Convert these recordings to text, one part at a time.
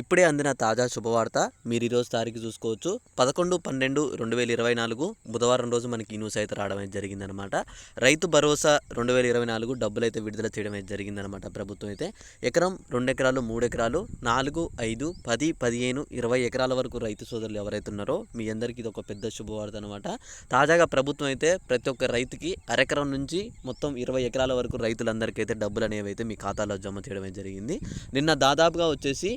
ఇప్పుడే అందిన తాజా శుభవార్త మీరు ఈరోజు తారీఖు చూసుకోవచ్చు. పదకొండు పన్నెండు రెండు వేల ఇరవై నాలుగు బుధవారం రోజు మనకి ఈ న్యూస్ అయితే రావడం అయితే జరిగిందనమాట రైతు భరోసా రెండు వేల ఇరవై నాలుగు డబ్బులు అయితే విడుదల చేయడం అయితే జరిగిందనమాట ప్రభుత్వం అయితే. ఎకరం రెండు ఎకరాలు మూడు ఎకరాలు నాలుగు ఐదు పది పదిహేను ఇరవై ఎకరాల వరకు రైతు సోదరులు ఎవరైతే ఉన్నారో మీ అందరికీ ఇది ఒక పెద్ద శుభవార్త అనమాట తాజాగా ప్రభుత్వం అయితే ప్రతి ఒక్క రైతుకి అరెకరం నుంచి మొత్తం ఇరవై ఎకరాల వరకు రైతులందరికీ అయితే డబ్బులు అనేవి అయితే మీ ఖాతాలో జమ చేయడం జరిగింది. నిన్న దాదాపుగా వచ్చేసి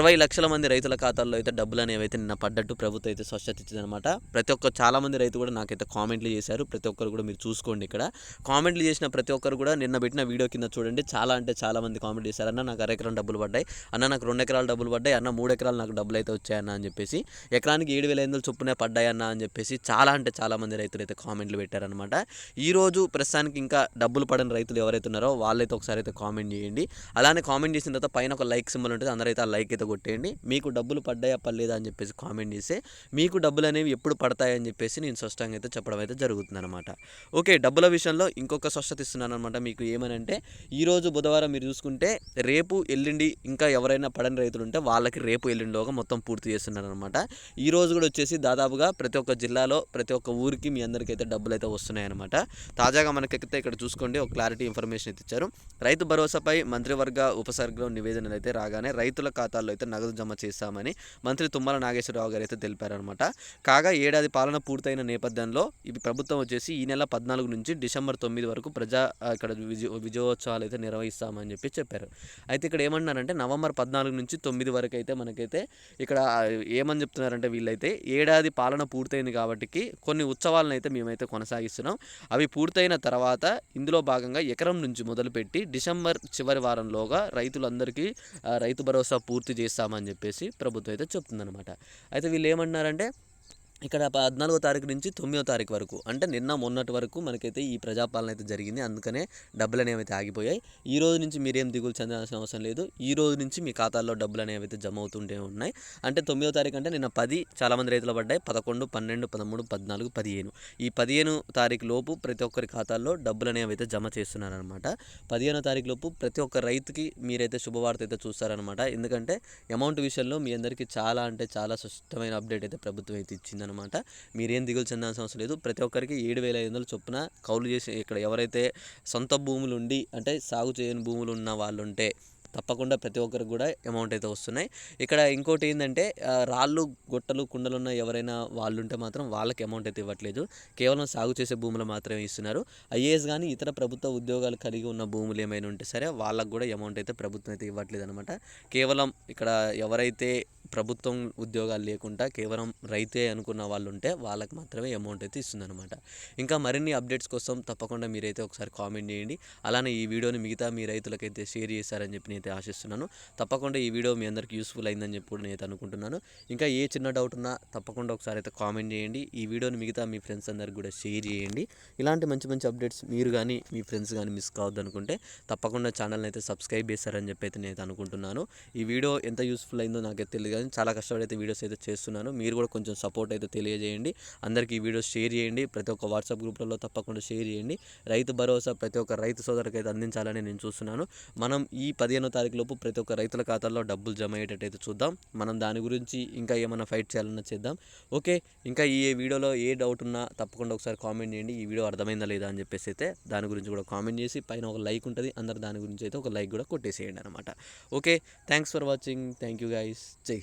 ఇరవై లక్షల మంది రైతుల ఖాతాల్లో అయితే డబ్బులు అనేవి అయితే నిన్న పడ్డట్టు ప్రభుత్వం అయితే స్వచ్ఛత ఇచ్చిందనమాట ప్రతి ఒక్క చాలా మంది రైతు కూడా నాకైతే కామెంట్లు చేశారు. ప్రతి ఒక్కరు కూడా మీరు చూసుకోండి ఇక్కడ. కామెంట్లు చేసిన ప్రతి ఒక్కరు కూడా నిన్న పెట్టిన వీడియో కింద చూడండి. చాలా అంటే చాలా మంది కామెంట్ చేశారు. అన్న నాకు అరెకరం డబ్బులు పడ్డాయి. అన్న నాకు రెండు ఎకరాలు డబ్బులు పడ్డాయి. అన్న మూడు ఎకరాలు నాకు డబ్బులు అయితే వచ్చాయన్న అని చెప్పేసి ఎకరానికి ఏడు వేల ఐదు చొప్పునే పడ్డాయన్న అని చెప్పేసి చాలా అంటే చాలా మంది రైతులు అయితే కామెంట్లు పెట్టారనమాట ఈరోజు ప్రస్తుతానికి ఇంకా డబ్బులు పడని రైతులు ఎవరైతే ఉన్నారో వాళ్ళైతే ఒకసారి అయితే కామెంట్ చేయండి. అలానే కామెంట్ చేసిన తర్వాత పైన ఒక లైక్ సింబల్ ఉంటుంది. అందరైతే ఆ లైక్ అయితే కొట్టేయండి. మీకు డబ్బులు పడ్డాయా పర్లేదా అని చెప్పేసి కామెంట్ చేస్తే మీకు డబ్బులు అనేవి ఎప్పుడు పడతాయని చెప్పేసి నేను స్పష్టంగా అయితే చెప్పడం అయితే జరుగుతుంది అనమాట ఓకే డబ్బుల విషయంలో ఇంకొక స్పష్టత ఇస్తున్నాను అనమాట మీకు ఏమని అంటే ఈరోజు బుధవారం మీరు చూసుకుంటే రేపు ఎల్లుండి ఇంకా ఎవరైనా పడని రైతులు ఉంటే వాళ్ళకి రేపు ఎల్లుండిలోగా మొత్తం పూర్తి చేస్తున్నారు అనమాట ఈ రోజు కూడా వచ్చేసి దాదాపుగా ప్రతి ఒక్క జిల్లాలో ప్రతి ఒక్క ఊరికి మీ అందరికీ అయితే డబ్బులు అయితే వస్తున్నాయి అనమాట తాజాగా మనకైతే ఇక్కడ చూసుకోండి ఒక క్లారిటీ ఇన్ఫర్మేషన్ అయితే ఇచ్చారు. రైతు భరోసాపై మంత్రివర్గ ఉపసర్గం నివేదనలు అయితే రాగానే రైతుల ఖాతాల్లో అయితే నగదు జమ చేస్తామని మంత్రి తుమ్మల నాగేశ్వరరావు గారు అయితే తెలిపారనమాట కాగా ఏడాది పాలన పూర్తయిన నేపథ్యంలో ఇవి ప్రభుత్వం వచ్చేసి ఈ నెల పద్నాలుగు నుంచి డిసెంబర్ తొమ్మిది వరకు ప్రజా ఇక్కడ విజయ విజయోత్సవాలు అయితే నిర్వహిస్తామని చెప్పి చెప్పారు. అయితే ఇక్కడ ఏమన్నారంటే నవంబర్ పద్నాలుగు నుంచి తొమ్మిది వరకు అయితే మనకైతే ఇక్కడ ఏమని చెప్తున్నారంటే వీళ్ళైతే ఏడాది పాలన పూర్తయింది కాబట్టి కొన్ని ఉత్సవాలను అయితే మేమైతే కొనసాగిస్తున్నాం. అవి పూర్తయిన తర్వాత ఇందులో భాగంగా ఎకరం నుంచి మొదలుపెట్టి డిసెంబర్ చివరి వారంలోగా రైతులందరికీ రైతు భరోసా పూర్తి చేస్తామని చెప్పేసి ప్రభుత్వం అయితే చెప్తుందనమాట అయితే వీళ్ళు ఏమంటున్నారంటే ఇక్కడ పద్నాలుగో తారీఖు నుంచి తొమ్మిదో తారీఖు వరకు అంటే నిన్న మొన్నటి వరకు మనకైతే ఈ ప్రజాపాలన అయితే జరిగింది. అందుకనే డబ్బులు అనేవి అయితే ఆగిపోయాయి. ఈ రోజు నుంచి మీరేం దిగులు చెందాల్సిన అవసరం లేదు. ఈ రోజు నుంచి మీ ఖాతాల్లో డబ్బులు అనేవి అయితే జమ అవుతుంటే ఉన్నాయి. అంటే తొమ్మిదో తారీఖు అంటే నిన్న పది చాలామంది రైతులు పడ్డాయి. పదకొండు పన్నెండు పదమూడు పద్నాలుగు పదిహేను. ఈ పదిహేను తారీఖు లోపు ప్రతి ఒక్కరి ఖాతాల్లో డబ్బులు అనేవి అయితే జమ చేస్తున్నారనమాట పదిహేనో తారీఖు లోపు ప్రతి ఒక్క రైతుకి మీరైతే శుభవార్త అయితే చూస్తారనమాట ఎందుకంటే అమౌంట్ విషయంలో మీ అందరికీ చాలా అంటే చాలా స్పష్టమైన అప్డేట్ అయితే ప్రభుత్వం అయితే ఇచ్చిందనమాట అనమాట. మీరేం దిగులు చెందాల్సిన అవసరం లేదు. ప్రతి ఒక్కరికి ఏడు వేల ఐదు వందలు చొప్పున కౌలు చేసి ఇక్కడ ఎవరైతే సొంత భూములు ఉండి అంటే సాగు చేయని భూములు ఉన్న వాళ్ళు ఉంటే తప్పకుండా ప్రతి ఒక్కరికి కూడా అమౌంట్ అయితే వస్తున్నాయి. ఇక్కడ ఇంకోటి ఏంటంటే రాళ్ళు గొట్టలు కుండలు ఉన్న ఎవరైనా వాళ్ళు ఉంటే మాత్రం వాళ్ళకి అమౌంట్ అయితే ఇవ్వట్లేదు. కేవలం సాగు చేసే భూములు మాత్రమే ఇస్తున్నారు. ఐఏఎస్ కానీ ఇతర ప్రభుత్వ ఉద్యోగాలు కలిగి ఉన్న భూములు ఏమైనా ఉంటే సరే వాళ్ళకు కూడా అమౌంట్ అయితే ప్రభుత్వం అయితే ఇవ్వట్లేదు అనమాట కేవలం ఇక్కడ ఎవరైతే ప్రభుత్వం ఉద్యోగాలు లేకుండా కేవలం రైతే అనుకున్న వాళ్ళు ఉంటే వాళ్ళకి మాత్రమే అమౌంట్ అయితే ఇస్తుందన్నమాట. ఇంకా మరిన్ని అప్డేట్స్ కోసం తప్పకుండా మీరైతే ఒకసారి కామెంట్ చేయండి. అలానే ఈ వీడియోని మిగతా మీ రైతులకైతే షేర్ చేశారని చెప్పి నేనైతే ఆశిస్తున్నాను. తప్పకుండా ఈ వీడియో మీ అందరికీ యూస్ఫుల్ అయిందని చెప్పి కూడా నేనైతే అనుకుంటున్నాను. ఇంకా ఏ చిన్న డౌట్ ఉన్నా తప్పకుండా ఒకసారి అయితే కామెంట్ చేయండి. ఈ వీడియోని మిగతా మీ ఫ్రెండ్స్ అందరికి కూడా షేర్ చేయండి. ఇలాంటి మంచి మంచి అప్డేట్స్ మీరు కానీ మీ ఫ్రెండ్స్ కానీ మిస్ కావద్దు అనుకుంటే తప్పకుండా ఛానల్ని అయితే సబ్స్క్రైబ్ చేశారని చెప్పి అయితే నేను అనుకుంటున్నాను. ఈ వీడియో ఎంత యూస్ఫుల్ అయిందో నాకైతే తెలియదు. కానీ చాలా కష్టపడి అయితే వీడియోస్ అయితే చేస్తున్నాను. మీరు కూడా కొంచెం సపోర్ట్ అయితే తెలియజేయండి. అందరికీ ఈ వీడియోస్ షేర్ చేయండి. ప్రతి ఒక్క వాట్సాప్ గ్రూప్లలో తప్పకుండా షేర్ చేయండి. రైతు భరోసా ప్రతి ఒక్క రైతు సోదరికి అయితే అందించాలని నేను చూస్తున్నాను. మనం ఈ పదిహేనో తారీఖు లోపు ప్రతి ఒక్క రైతుల ఖాతాల్లో డబ్బులు జమ అయ్యేటట్టు అయితే చూద్దాం. మనం దాని గురించి ఇంకా ఏమైనా ఫైట్ చేయాలన్నా చేద్దాం. ఓకే ఇంకా ఈ వీడియోలో ఏ డౌట్ ఉన్నా తప్పకుండా ఒకసారి కామెంట్ చేయండి. ఈ వీడియో అర్థమైందా లేదా అని చెప్పేసి అయితే దాని గురించి కూడా కామెంట్ చేసి పైన ఒక లైక్ ఉంటుంది. అందరు దాని గురించి అయితే ఒక లైక్ కూడా కొట్టేసేయండి అనమాట okay thanks for watching thank you guys జై